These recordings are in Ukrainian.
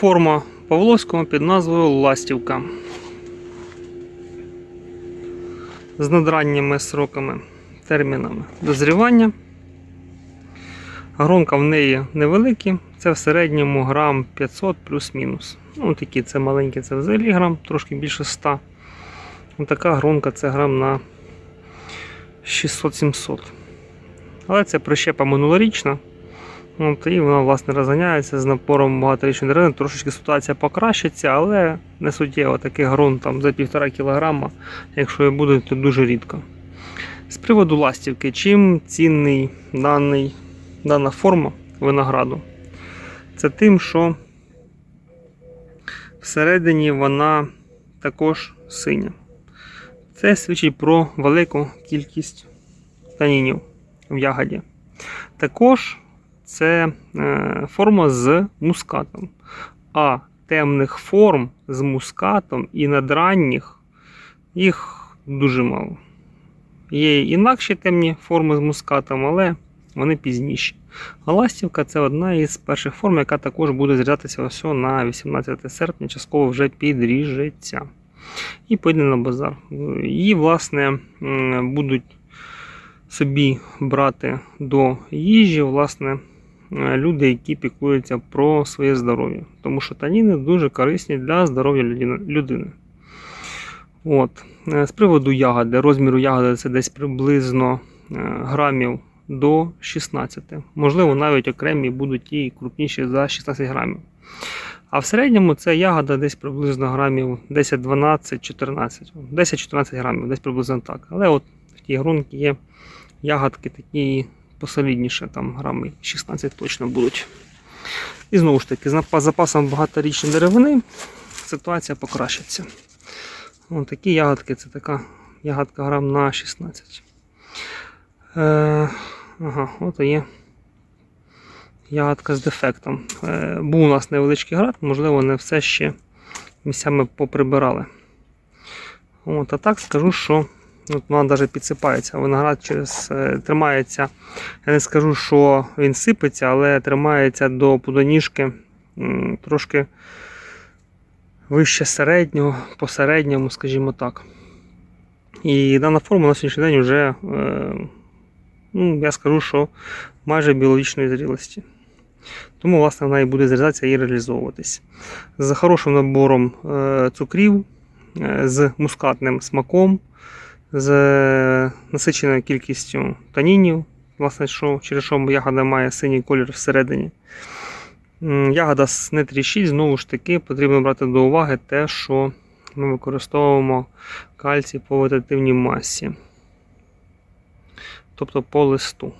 Форма Павловського під назвою Ластівка. З надранніми сроками, термінами дозрівання. Гронка в неї невеликі, це в середньому грам 500 плюс-мінус. Ну, такі це маленькі, це взагалі грам, трошки більше 100. Ну, така гронка це грам на 600-700. Але це прищепа минулорічна. От, і вона власне розганяється з напором багаторічної деревини. Трошечки ситуація покращиться, але не суттєво такий ґрунт там за 1,5 кг, якщо і буде, то дуже рідко. З приводу ластівки, чим цінний даний, дана форма винограду? Це тим, що всередині вона також синя. Це свідчить про велику кількість танінів в ягоді. Також це е, форма з мускатом. А темних форм з мускатом і надранніх їх дуже мало. Є інакші темні форми з мускатом, але вони пізніші. А ластівка це одна із перших форм, яка також буде зрізатися ось на 18 серпня, частково вже підріжеться. І поїде на базар. Її, власне, будуть собі брати до їжі, власне, люди, які піклуються про своє здоров'я. Тому що таніни дуже корисні для здоров'я людини-. От. Е, З приводу ягоди, розміру ягоди це десь приблизно е, грамів до 16. Можливо, навіть окремі будуть і крупніші за 16 грамів. А в середньому це ягода десь приблизно грамів 10, 12, 14. 10-14 грамів, десь приблизно так. Але от в тій грунці є ягодки такі посолідніше, там грами 16 точно будуть. І знову ж таки, з запасом багаторічної деревини ситуація покращиться. Ось такі ягодки, це така ягодка грам на 16. Е, ага, от є ягодка з дефектом. Е, був у нас невеличкий град, можливо, не все ще місцями поприбирали. От, а так скажу, що от вона навіть підсипається. Виноград через, е, тримається. Я не скажу, що він сипеться, але тримається до плодоніжки трошки вище середнього, по середньому, скажімо так. І дана форма на сьогоднішній день вже, е, ну, я скажу, що майже біологічної зрілості. Тому, власне, вона і буде зрізатися і реалізовуватись. З хорошим набором е, цукрів, з мускатним смаком, з насиченою кількістю танінів, власне, що, через що ягода має синій колір всередині. Ягода не тріщить, знову ж таки, потрібно брати до уваги те, що ми використовуємо кальцій по вегетативній масі, тобто по листу.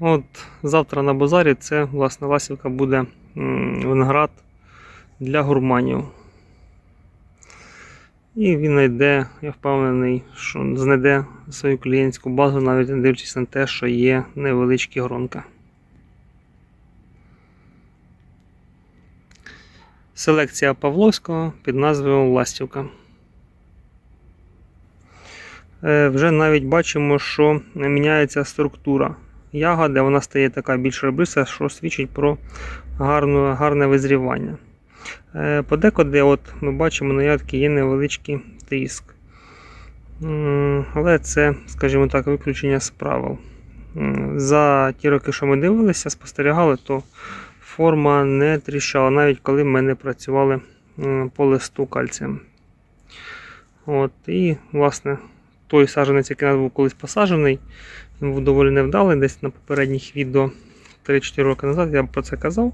От завтра на базарі це власне ласівка буде виноград для гурманів. І він знайде, я впевнений, що знайде свою клієнтську базу, навіть не дивлячись на те, що є невеличкі гронка. Селекція Павловського під назвою Ластівка. Е, Вже навіть бачимо, що міняється структура ягоди, вона стає така більш ребриста, що свідчить про гарну, гарне визрівання. Е, Подекуди от ми бачимо на ягодці є невеличкий тріск. М, Але це, скажімо так, виключення з правил. За ті роки, що ми дивилися, спостерігали, то форма не тріщала, навіть коли ми не працювали по листу кальцієм. От, і, власне, той саджанець, який у нас був колись посаджений, він був доволі невдалий, десь на попередніх відео 3-4 роки назад я про це казав.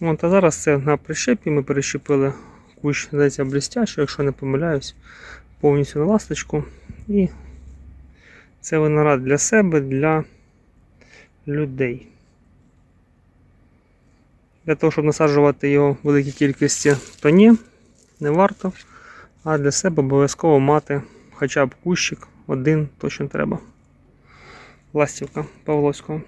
От, а зараз це на прищепі ми перещепили кущ, здається, блістящий, якщо не помиляюсь, повністю на ласточку. І це виноград для себе, для людей. Для того, щоб насаджувати його в великій кількості, то ні, не варто. А для себе обов'язково мати хоча б кущик один точно треба. Ластівка Павловського.